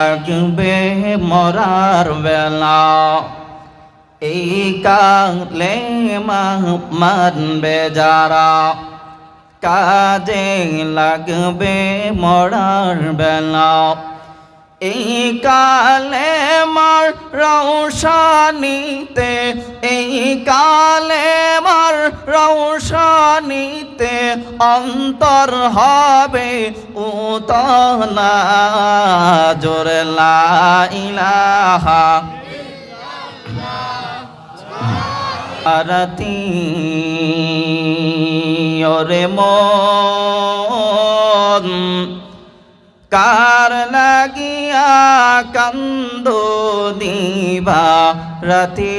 লাগবে মরার বেলা। এই কালে মানবে যারা। কাজে লাগবে মরার বেলা। এই কালে মার রৌশানিতে এই কালে রৌশানিতে অন্তর হবে উতলা জোরে লা ইলাহা আরতি, ওরে মন। কার লাগিয়া কান্দ দিবা রাতি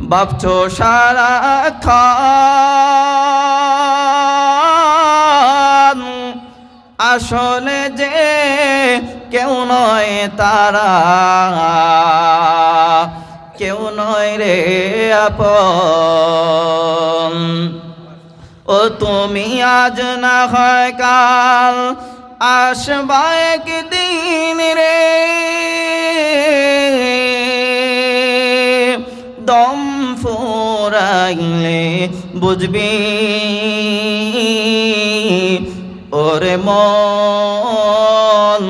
বাপছো সারা খান আসলে যে কেউ নয় তারা। কেউ নয় রে আপন। ও তুমি আজ না হয় কাল আসবা একদিন রে। দম ফুরাইলে বুঝবি? ওরে মন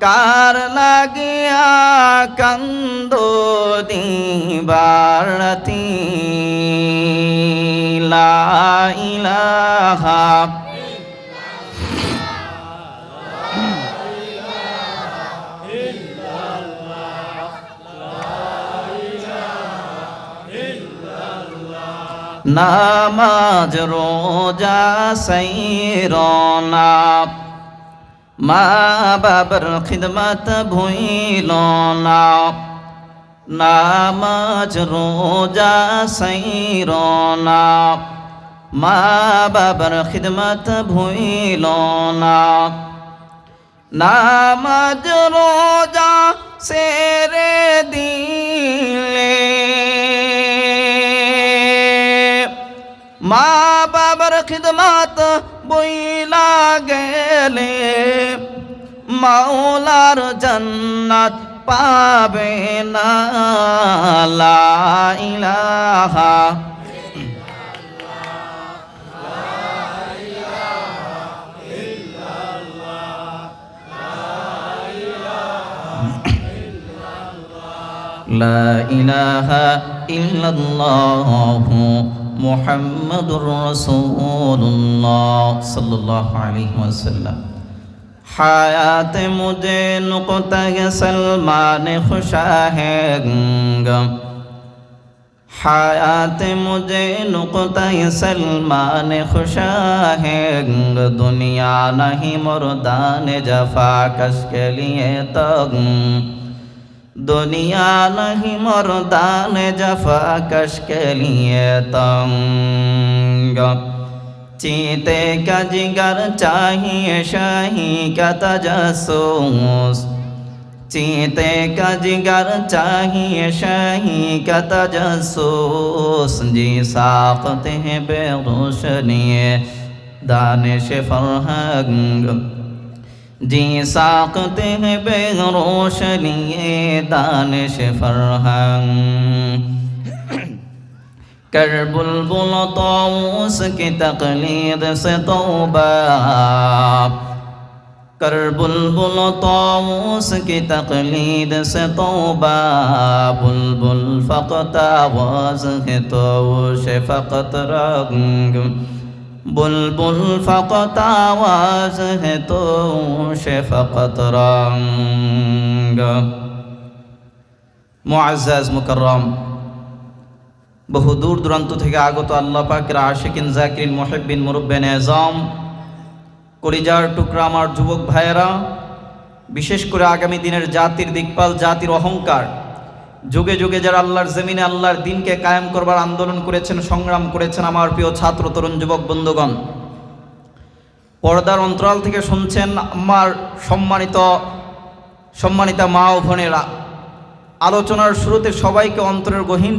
কার লাগিয়া কান্দ দিবারতি লা নামাজ রোজা সৈরনা। মা বাবার খিদমত ভুইল না। নামাজ রোজা সৈরনা। মা বাবার খিদমত ভুইল না। নামাজ রোজা সেরে দিলে মা বাবার খিদমাত বইলা গেলে মাওলার জন্নাত পাবে না লা ইলাহা لا إله إلا الله মোহাম্মদুর রসুল্লাহ সাল্লাহ আলী ওয়াসাল্লাম। হায়াত মুজে নুকতায় সলমান খুশা হ্যাঙ্গম হায়াত মুজে নুকতায় সলমান খুশা হ্যাঙ্গ দুনিয়া নাহি মরদান জফা কশ কে লিয়ে তঙ্গ दुनिया नहीं मर्दान जफा कश के लिए तंग। चीते का जिगर चाहिए, शाही का तजसूस चीते का जिगर चाहिए, शाही का तजसूस जी साकते हैं बेरोशनी दानिश फरहंग। जी साकते हैं बेरोशनी दानिश फरहंग कर बुलबुल तौस की तकलीद से तौबा कर बुलबुल तौस की तकलीद से तौबा बुलबुल फ़कत आवाज़ है तो शफ़क़त रंग বুলবুল ফকত আওয়াজ হে তো সে ফকত রঙ্গ মুআজ্জাজ মুকরম বহু দূর দূরান্ত থেকে আগত আল্লাহ পাকের আশিকিন, জাকিরিন, মোহেব্বিন, মুরব্বেন, এজম করিজার টুকরা আমার যুবক ভাইয়েরা, বিশেষ করে আগামী দিনের জাতির দিকপাল, জাতির অহংকার যুগে যুগে যারা আল্লাহর জমিনে আল্লাহর দিনকে কায়েম করবার আন্দোলন করেছেন, সংগ্রাম করেছেন আমার প্রিয় ছাত্র, তরুণ যুবক বন্ধুগণ, পর্দার অন্তরাল থেকে শুনছেন আমার সম্মানিত, সম্মানিতা মা ও বোনেরা। আলোচনার শুরুতে সবাইকে অন্তরের গহীন